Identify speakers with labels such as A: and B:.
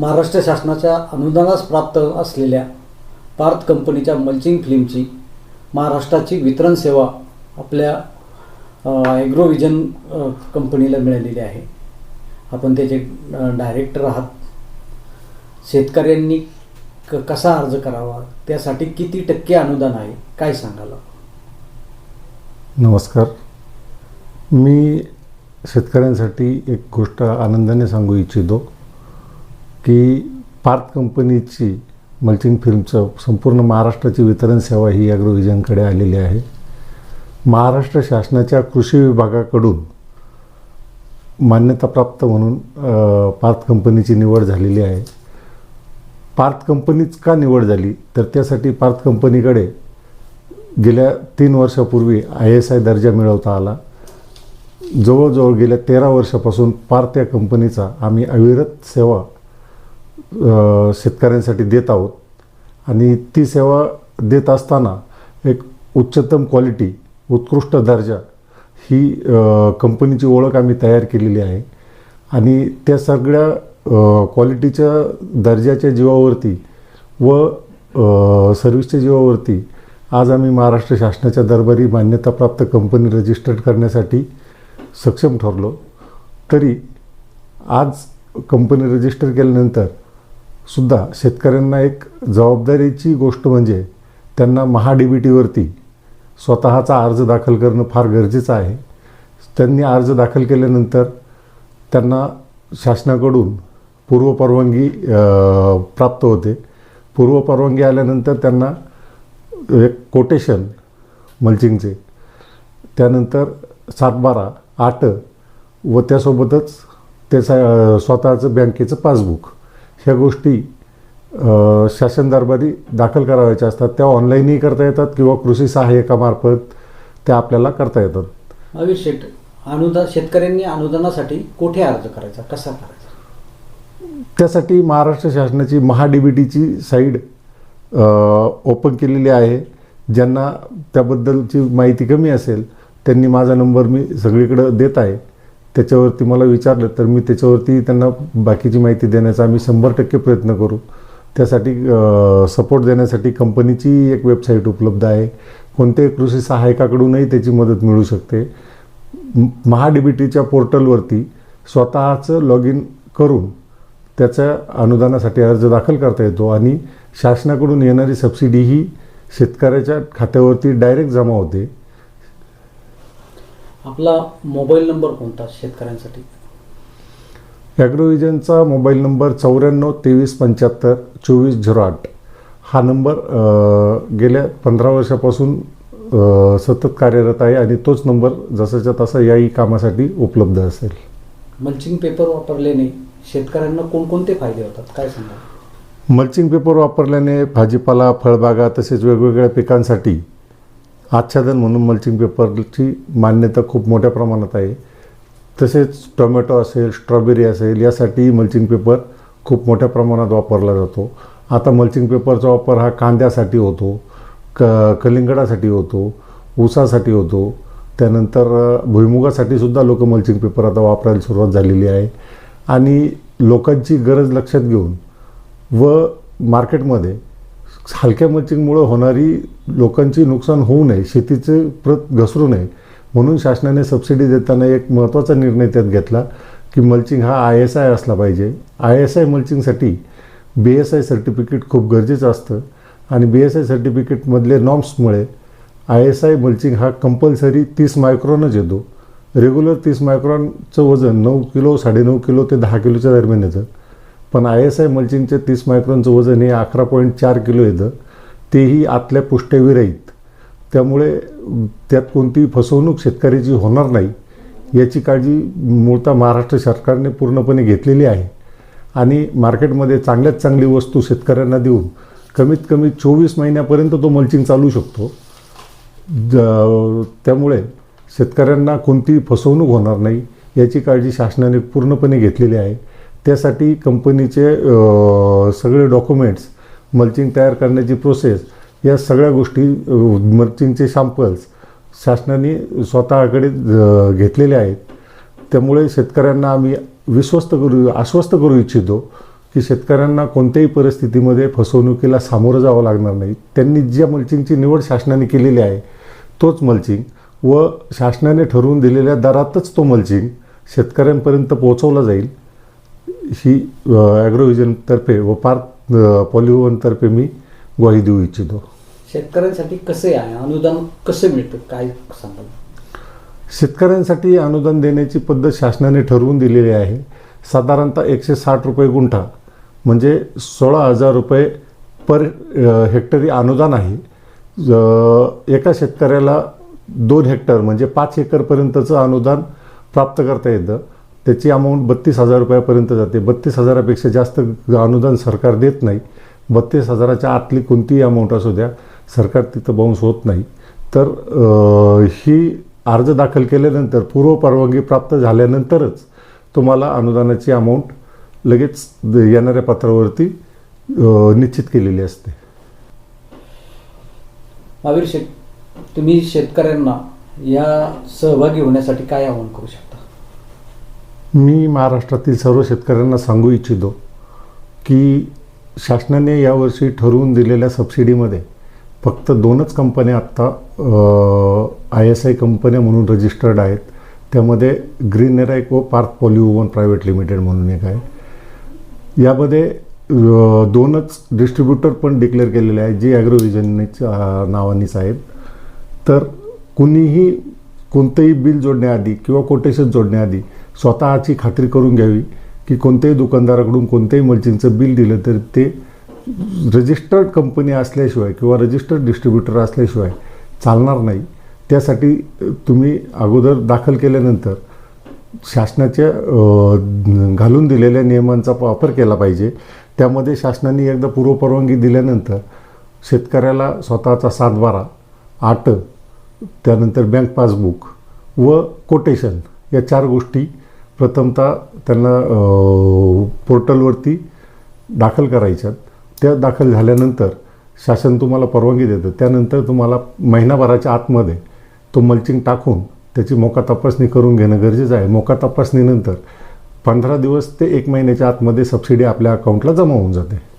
A: महाराष्ट्र शासनाच्या अनुदानास प्राप्त असलेल्या पार्थ कंपनीच्या मल्चिंग फिल्मची महाराष्ट्राची वितरण सेवा आपल्या ॲग्रोविजन कंपनीला मिळालेली आहे. आपण त्याचे डायरेक्टर आहात. शेतकऱ्यांनी क कसा अर्ज करावा? त्यासाठी किती टक्के अनुदान आहे? काय सांगाल?
B: नमस्कार. मी शेतकऱ्यांसाठी एक गोष्ट आनंदाने सांगू इच्छितो. की पार्थ कंपनीची मल्चिंग फिल्मचं संपूर्ण महाराष्ट्राची वितरण सेवा ही ॲग्रोव्हिजनकडे आलेली आहे. महाराष्ट्र शासनाच्या कृषी विभागाकडून मान्यताप्राप्त म्हणून पार्थ कंपनीची निवड झालेली आहे. पार्थ कंपनीच का निवड झाली? तर त्यासाठी पार्थ कंपनीकडे गेल्या तीन वर्षापूर्वी आय एस आय दर्जा मिळवता आला. जवळजवळ गेल्या तेरा वर्षापासून पार्थ या कंपनीचा आम्ही अविरत सेवा शेतकऱ्यांसाठी देत आहोत. आणि ती सेवा देत असताना एक उच्चतम क्वालिटी उत्कृष्ट दर्जा ही कंपनीची ओळख आम्ही तयार केलेली आहे. आणि त्या सगळ्या क्वालिटीच्या दर्जाच्या जीवावरती व सर्व्हिसच्या जीवावरती आज आम्ही महाराष्ट्र शासनाच्या दरबारी मान्यताप्राप्त कंपनी रजिस्टर्ड करण्यासाठी सक्षम ठरलो. तरी आज कंपनी रजिस्टर केल्यानंतर सुद्धा शेतकऱ्यांना एक जबाबदारीची गोष्ट म्हणजे त्यांना महा बी टीवरती स्वतःचा अर्ज दाखल करणं फार गरजेचं आहे. त्यांनी अर्ज दाखल केल्यानंतर त्यांना शासनाकडून पूर्वपरवानगी प्राप्त होते. पूर्वपरवानगी आल्यानंतर त्यांना एक कोटेशन मल्चिंगचे. त्यानंतर सातबारा आठ व त्यासोबतच त्याचा स्वतःचं बँकेचं पासबुक. ह्या गोष्टी शासन दरबारी दाखल करावयाच्या असतात. त्या ऑनलाईनही करता येतात किंवा कृषी सहाय्यकामार्फत त्या आपल्याला करता येतात.
A: शेठ अनुदान शेतकऱ्यांनी अनुदानासाठी कुठे अर्ज करायचा? कसा करायचा?
B: त्यासाठी महाराष्ट्र शासनाची महा डी बी टीची साईड ओपन केलेली आहे. ज्यांना त्याबद्दलची माहिती कमी असेल त्यांनी माझा नंबर मी सगळीकडं देत आहे. त्याच्यावरती मला विचारलं तर मी त्याच्यावरती त्यांना बाकीची माहिती देण्याचा आम्ही शंभर टक्के प्रयत्न करू. त्यासाठी सपोर्ट देण्यासाठी कंपनीची एक वेबसाईट उपलब्ध आहे. कोणत्याही कृषी सहाय्यकाकडूनही त्याची मदत मिळू शकते. महाडीबीटीच्या टीच्या पोर्टलवरती स्वतःचं लॉग इन करून त्याचा अनुदानासाठी अर्ज दाखल करता येतो आणि शासनाकडून येणारी सबसिडी ही शेतकऱ्याच्या खात्यावरती डायरेक्ट जमा होते.
A: आपला मोबाईल नंबर कोणता शेतकऱ्यांसाठी?
B: ॲग्रोविजनचा मोबाईल नंबर चौऱ्याण्णव तेवीस पंच्याहत्तर चोवीस झिरो आठ. हा नंबर गेल्या पंधरा वर्षापासून सतत कार्यरत आहे आणि तोच नंबर जसाच्या तसा याही कामासाठी उपलब्ध असेल.
A: मल्चिंग पेपर वापरल्याने शेतकऱ्यांना कोणकोणते फायदे होतात? काय सांगा
B: मल्चिंग पेपर वापरल्याने भाजीपाला फळबागा तसेच वेगवेगळ्या पिकांसाठी आच्छादन म्हणून मल्चिंग पेपरची मान्यता खूप मोठ्या प्रमाणात आहे. तसेच टोमॅटो असेल स्ट्रॉबेरी असेल यासाठी मल्चिंग पेपर खूप मोठ्या प्रमाणात वापरला जातो. आता मल्चिंग पेपरचा वापर हा कांद्यासाठी होतो क कलिंगडासाठी होतो ऊसासाठी होतो. त्यानंतर भुईमुगासाठी सुद्धा लोक मल्चिंग पेपर आता वापरायला सुरुवात झालेली आहे. आणि लोकांची गरज लक्षात घेऊन व मार्केटमध्ये हलक्या मल्चिंगमुळं होणारी लोकांची नुकसान होऊ नये शेतीचे प्रत घसरू नये म्हणून शासनाने सबसिडी देताना एक महत्त्वाचा निर्णय त्यात घेतला की मल्चिंग हा आय एस आय असला पाहिजे. आय एस आय मल्चिंगसाठी बी एस आय सर्टिफिकेट खूप गरजेचं असतं आणि बी एस आय सर्टिफिकेटमधले नॉर्म्समुळे आय एस आय मल्चिंग हा कंपल्सरी तीस मायक्रॉनच येतो. रेग्युलर तीस मायक्रॉनचं वजन नऊ किलो साडेनऊ किलो ते दहा किलोच्या दरम्यान येतं. पण आय एस आय मल्चिंगचे तीस मायक्रॉनचं वजन हे अकरा पॉईंट चार किलो येतं. तेही आतल्या पुष्ट्याविरहित त्यामुळे त्यात कोणतीही फसवणूक शेतकऱ्याची होणार नाही याची काळजी मूळतः महाराष्ट्र सरकारने पूर्णपणे घेतलेली आहे. आणि मार्केटमध्ये चांगल्यात चांगली वस्तू शेतकऱ्यांना देऊन कमीत कमी चोवीस महिन्यापर्यंत तो मल्चिंग चालू शकतो. ज- त्यामुळे शेतकऱ्यांना कोणतीही फसवणूक होणार नाही याची काळजी शासनाने पूर्णपणे घेतलेली आहे. त्यासाठी कंपनीचे सगळे डॉक्युमेंट्स मल्चिंग तयार करण्याची प्रोसेस या सगळ्या गोष्टी मल्चिंगचे सॅम्पल्स शासनाने स्वतःकडे घेतलेले आहेत. त्यामुळे शेतकऱ्यांना आम्ही विश्वस्त करू आश्वस्त करू इच्छितो की शेतकऱ्यांना कोणत्याही परिस्थितीमध्ये फसवणुकीला सामोरं जावं लागणार नाही. त्यांनी ज्या मल्चिंगची निवड शासनाने केलेली आहे तोच मल्चिंग व शासनाने ठरवून दिलेल्या दरातच तो मल्चिंग शेतकऱ्यांपर्यंत पोहोचवला जाईल. ही ॲग्रोव्हिजनतर्फे व पार्क पॉलिओवनतर्फे मी ग्वाही देऊ इच्छितो.
A: शेतकऱ्यांसाठी कसे आहे? अनुदान कसं मिळतं? काय सांगाल?
B: शेतकऱ्यांसाठी अनुदान देण्याची पद्धत शासनाने ठरवून दिलेली आहे. साधारणतः एकशे साठ रुपये गुंठा म्हणजे सोळा हजार रुपये पर हेक्टरी अनुदान आहे. एका शेतकऱ्याला दोन हेक्टर म्हणजे पाच एकरपर्यंतचं अनुदान प्राप्त करता येतं. त्याची अमाऊंट बत्तीस हजार रुपयापर्यंत जाते. बत्तीस हजारापेक्षा जास्त अनुदान सरकार देत नाही. बत्तीस हजाराच्या आतली कोणतीही अमाऊंट असू द्या सरकार तिथं बाउन्स होत नाही. तर ही अर्ज दाखल केल्यानंतर पूर्व परवानगी प्राप्त झाल्यानंतरच तुम्हाला अनुदानाची अमाऊंट लगेच येणाऱ्या पत्रावरती निश्चित केलेली असते.
A: महावीर शेत तुम्ही शेतकऱ्यांना या सहभागी होण्यासाठी काय आवाहन करू शकता?
B: मी महाराष्ट्रातील सर्व शेतकऱ्यांना सांगू इच्छितो की शासनाने यावर्षी ठरवून दिलेल्या सबसिडीमध्ये फक्त दोनच कंपन्या आत्ता आय एस आय कंपन्या म्हणून रजिस्टर्ड आहेत. त्यामध्ये ग्रीन एराईक व पार्क पॉलिओवन प्रायव्हेट लिमिटेड म्हणून एक आहे. यामध्ये दोनच डिस्ट्रीब्युटर पण डिक्लेअर केलेले आहेत जे ॲग्रोव्हिजनच्या नावानेच आहेत. तर कुणीही कोणतंही बिल जोडण्याआधी किंवा कोटेशन जोडण्याआधी स्वतःची खात्री करून घ्यावी की कोणत्याही दुकानदाराकडून कोणत्याही मल्चिंगचं बिल दिलं तर ते रजिस्टर्ड कंपनी असल्याशिवाय किंवा रजिस्टर्ड डिस्ट्रीब्युटर असल्याशिवाय चालणार नाही. त्यासाठी तुम्ही अगोदर दाखल केल्यानंतर शासनाच्या घालून दिलेल्या नियमांचा वापर केला पाहिजे. त्यामध्ये शासनाने एकदा पूर्वपरवानगी दिल्यानंतर शेतकऱ्याला स्वतःचा सातबारा आट त्यानंतर बँक पासबुक व कोटेशन या चार गोष्टी प्रथमतः त्यांना पोर्टलवरती दाखल करायच्यात. त्या दाखल झाल्यानंतर शासन तुम्हाला परवानगी देतं. त्यानंतर तुम्हाला महिनाभराच्या आतमध्ये तो मल्चिंग टाकून त्याची मोका तपासणी करून घेणं गरजेचं आहे. मोका तपासणीनंतर पंधरा दिवस ते एक महिन्याच्या आतमध्ये सबसिडी आपल्या अकाउंटला जमा होऊन जाते.